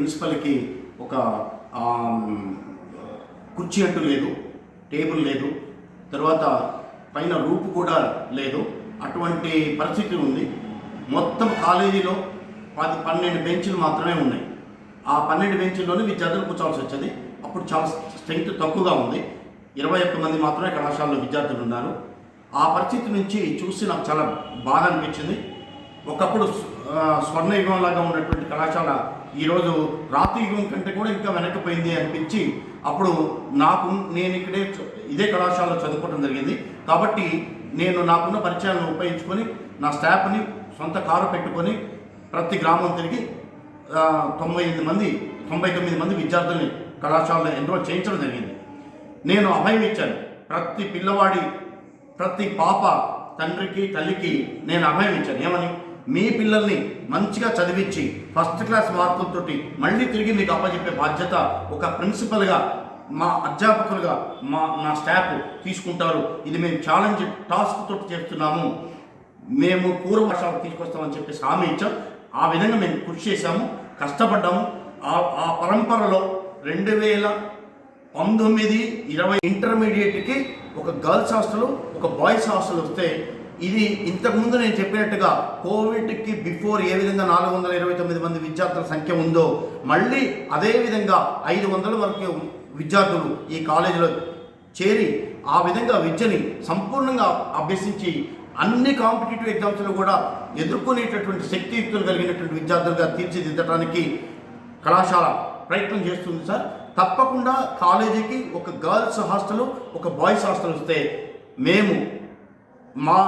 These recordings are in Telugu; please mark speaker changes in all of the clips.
Speaker 1: ప్రిన్సిపల్కి ఒక కుర్చీ అంటూ లేదు టేబుల్ లేదు తర్వాత పైన రూపు కూడా లేదు అటువంటి పరిస్థితి ఉంది. మొత్తం కాలేజీలో పది పన్నెండు బెంచ్లు మాత్రమే ఉన్నాయి. ఆ పన్నెండు బెంచ్ల్లోనే విద్యార్థులు కూర్చోవాల్సి వచ్చేది అప్పుడు చాలా స్ట్రెంగ్త్ తక్కువగా ఉంది. ఇరవై ఒక్క మంది మాత్రమే కళాశాలలో విద్యార్థులు ఉన్నారు. ఆ పరిస్థితి నుంచి చూసి నాకు చాలా బాధ అనిపించింది. ఒకప్పుడు స్వర్ణయుగంలాగా లాగా ఉన్నటువంటి కళాశాల ఈరోజు రాతి యుగం కంటే కూడా ఇంకా వెనక్కిపోయింది అనిపించి అప్పుడు నాకు నేను ఇక్కడే ఇదే కళాశాలలో చదువుకోవడం జరిగింది. కాబట్టి నేను నాకున్న పరిచయాలను ఉపయోగించుకొని నా స్టాఫ్ని సొంత కారు పెట్టుకొని ప్రతి గ్రామం తిరిగి తొంభై ఎనిమిది మంది తొంభై తొమ్మిది మంది విద్యార్థుల్ని కళాశాలలో ఎన్రోల్ చేయించడం జరిగింది. నేను అభయం ఇచ్చాను. ప్రతి పిల్లవాడి ప్రతి పాప తండ్రికి తల్లికి నేను అభయం ఇచ్చాను. ఏమని? మీ పిల్లల్ని మంచిగా చదివించి ఫస్ట్ క్లాస్ మార్కులతోటి మళ్ళీ తిరిగి మీకు అప్పచెప్పే బాధ్యత ఒక ప్రిన్సిపల్గా మా అధ్యాపకులుగా మా నా స్టాఫ్ తీసుకుంటారు. ఇది మేము ఛాలెంజ్ టాస్క్ తోటి చేస్తున్నాము. మేము పూర్వ వర్షాలు తీసుకొస్తామని చెప్పేసి హామీ ఇచ్చాం. ఆ విధంగా మేము కృషి చేశాము. కష్టపడ్డాము. ఆ ఆ పరంపరలో రెండు వేల పంతొమ్మిది ఇరవై ఇంటర్మీడియట్కి ఒక గర్ల్స్ హాస్టల్ ఒక బాయ్స్ హాస్టల్ వస్తే ఇది ఇంతకుముందు నేను చెప్పినట్టుగా కోవిడ్కి బిఫోర్ ఏ విధంగా నాలుగు వందల ఇరవై తొమ్మిది మంది విద్యార్థుల సంఖ్య ఉందో మళ్ళీ అదే విధంగా ఐదు వందల వరకు విద్యార్థులు ఈ కాలేజీలో చేరి ఆ విధంగా విద్యని సంపూర్ణంగా అభ్యసించి అన్ని కాంపిటేటివ్ ఎగ్జామ్స్లో కూడా ఎదుర్కొనేటటువంటి శక్తియుక్తులు కలిగినటువంటి విద్యార్థులుగా తీర్చిదిద్దడానికి కళాశాల ప్రయత్నం చేస్తుంది సార్. తప్పకుండా కాలేజీకి ఒక గర్ల్స్ హాస్టల్ ఒక బాయ్స్ హాస్టల్ వస్తే మేము మా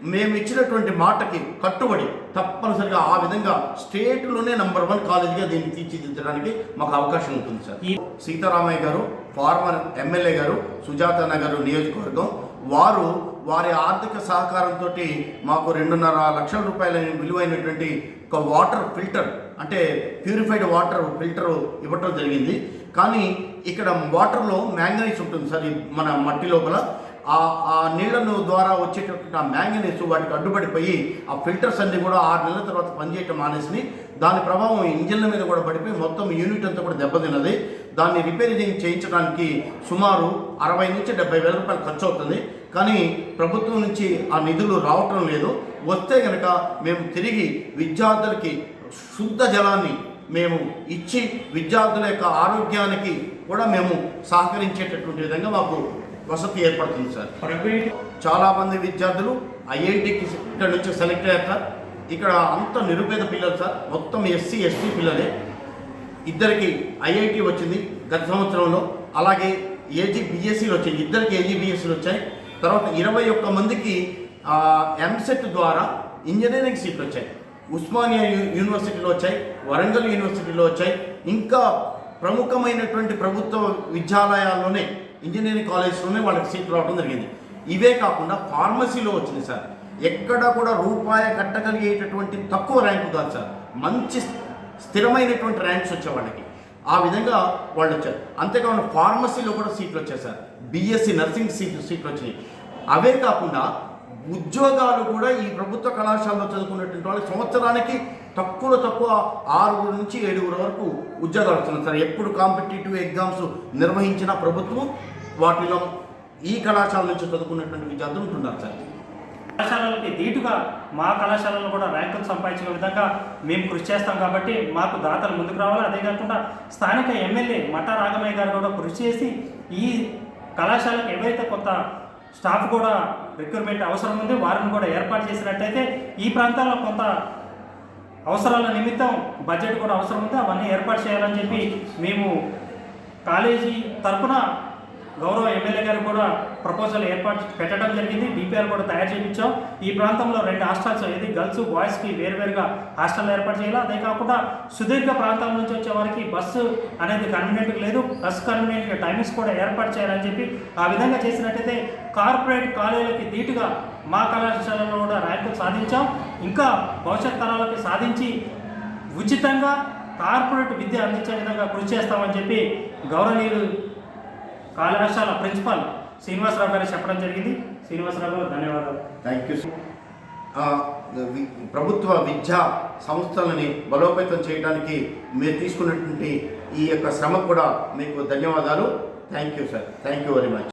Speaker 1: మేము ఇచ్చినటువంటి మాటకి కట్టుబడి తప్పనిసరిగా ఆ విధంగా స్టేట్లోనే నంబర్ వన్ కాలేజీగా దీన్ని తీర్చిదిద్దడానికి మాకు అవకాశం ఉంటుంది సార్. ఈ సీతారామయ్య గారు ఫార్మర్ ఎమ్మెల్యే గారు సుజాత నగర్ నియోజకవర్గం వారు వారి ఆర్థిక సహకారంతో మాకు రెండున్నర లక్షల రూపాయల విలువైనటువంటి ఒక వాటర్ ఫిల్టర్ అంటే ప్యూరిఫైడ్ వాటర్ ఫిల్టర్ ఇవ్వటం జరిగింది. కానీ ఇక్కడ వాటర్లో మ్యాంగనీస్ ఉంటుంది సార్ ఈ మన మట్టి లోపల. ఆ ఆ నీళ్ళను ద్వారా వచ్చేటటువంటి ఆ మ్యాంగనీస్ వాటికి అడ్డుపడిపోయి ఆ ఫిల్టర్స్ అన్ని కూడా ఆరు నెలల తర్వాత పనిచేయటం మానేసి దాని ప్రభావం ఇంజిన్ల మీద కూడా పడిపోయి మొత్తం యూనిట్ అంతా కూడా దెబ్బతిన్నది. దాన్ని రిపేరింగ్ చేయించడానికి సుమారు అరవై నుంచి డెబ్బై వేల రూపాయలు ఖర్చు అవుతుంది. కానీ ప్రభుత్వం నుంచి ఆ నిధులు రావటం లేదు. వస్తే కనుక మేము తిరిగి విద్యార్థులకి శుద్ధ జలాన్ని మేము ఇచ్చి విద్యార్థుల యొక్క ఆరోగ్యానికి కూడా మేము సహకరించేటటువంటి విధంగా మాకు వసతి ఏర్పడుతుంది సార్. చాలామంది విద్యార్థులు ఐఐటికి ఇక్కడ నుంచి సెలెక్ట్ అయ్యారు సార్. ఇక్కడ అంత నిరుపేద పిల్లలు సార్. మొత్తం ఎస్సీ ఎస్టీ పిల్లలే. ఇద్దరికి ఐఐటి వచ్చింది గత సంవత్సరంలో. అలాగే ఏజీ బిఎస్సీలు వచ్చాయి. ఇద్దరికి ఏజీ బిఎస్సీలు వచ్చాయి. తర్వాత ఇరవై ఒక్క మందికి ఎంసెట్ ద్వారా ఇంజనీరింగ్ సీట్లు వచ్చాయి. ఉస్మానియా యూనివర్సిటీలో వచ్చాయి. వరంగల్ యూనివర్సిటీలో వచ్చాయి. ఇంకా ప్రముఖమైనటువంటి ప్రభుత్వ విద్యాలయాల్లోనే ఇంజనీరింగ్ కాలేజ్లోనే వాళ్ళకి సీట్లు రావడం జరిగింది. ఇవే కాకుండా ఫార్మసీలో వచ్చింది సార్. ఎక్కడ కూడా రూపాయి కట్టగలిగేటటువంటి తక్కువ ర్యాంకు కాదు సార్. మంచి స్థిరమైనటువంటి ర్యాంక్స్ వచ్చే వాళ్ళకి. ఆ విధంగా వాళ్ళు వచ్చారు. అంతేకాకుండా ఫార్మసీలో కూడా సీట్లు వచ్చాయి సార్. బీఎస్సీ నర్సింగ్ సీట్లు సీట్లు వచ్చినాయి. అవే కాకుండా ఉద్యోగాలు కూడా ఈ ప్రభుత్వ కళాశాలలో చదువుకున్నటువంటి వాళ్ళకి సంవత్సరానికి తక్కువ తక్కువ ఆరుగురు నుంచి ఏడుగురు వరకు ఉద్యోగాలు వస్తున్నాయి. సార్ ఎప్పుడు కాంపిటేటివ్ ఎగ్జామ్స్ నిర్వహించిన ప్రభుత్వం వాటిలో ఈ కళాశాల నుంచి చదువుకున్నటువంటి విద్యార్థులు ఉంటున్నారు సార్.
Speaker 2: కళాశాలలకి ధీటుగా మా కళాశాలలో కూడా ర్యాంకులు సంపాదించే విధంగా మేము కృషి చేస్తాం కాబట్టి మాకు దాతలు ముందుకు రావాలి. అదే కాకుండా స్థానిక ఎమ్మెల్యే మఠ రాఘమయ్య గారు కూడా కృషి చేసి ఈ కళాశాలకు ఎవరైతే కొత్త స్టాఫ్ కూడా రిక్రూట్మెంట్ అవసరం ఉంది. వారిని కూడా ఏర్పాటు చేసినట్టయితే ఈ ప్రాంతాల్లో కొంత అవసరాల నిమిత్తం బడ్జెట్ కూడా అవసరం ఉంది. అవన్నీ ఏర్పాటు చేయాలని చెప్పి మేము కాలేజీ తరఫున గౌరవ ఎమ్మెల్యే గారు కూడా ప్రపోజల్ ఏర్పాటు పెట్టడం జరిగింది. డిపిఆర్ కూడా తయారు చేయించాం. ఈ ప్రాంతంలో రెండు హాస్టల్స్ ఏది గర్ల్స్ బాయ్స్కి వేరువేరుగా హాస్టల్ ఏర్పాటు చేయాలి. అదే కాకుండా సుదీర్ఘ ప్రాంతాల నుంచి వచ్చే వారికి బస్సు అనేది కన్వీనియంట్ లేదు. బస్ కన్వీనియంట్ టైమింగ్స్ కూడా ఏర్పాటు చేయాలని చెప్పి ఆ విధంగా చేసినట్టయితే కార్పొరేట్ కాలేజీలకి ధీటుగా మా కళాశాలలో కూడా ర్యాంకులు సాధించాం. ఇంకా భవిష్యత్ తరాలకి సాధించి ఉచితంగా కార్పొరేట్ విద్య అందించే విధంగా కృషి చేస్తామని చెప్పి గౌరవనీయులు కళాశాల ప్రిన్సిపాల్ శ్రీనివాసరావు గారు చెప్పడం జరిగింది. శ్రీనివాసరావు గారు ధన్యవాదాలు.
Speaker 1: థ్యాంక్ యూ ప్రభుత్వ విద్యా సంస్థలని బలోపేతం చేయడానికి మీరు తీసుకున్నటువంటి ఈ యొక్క శ్రమ కూడా మీకు ధన్యవాదాలు. Thank you sir thank you very much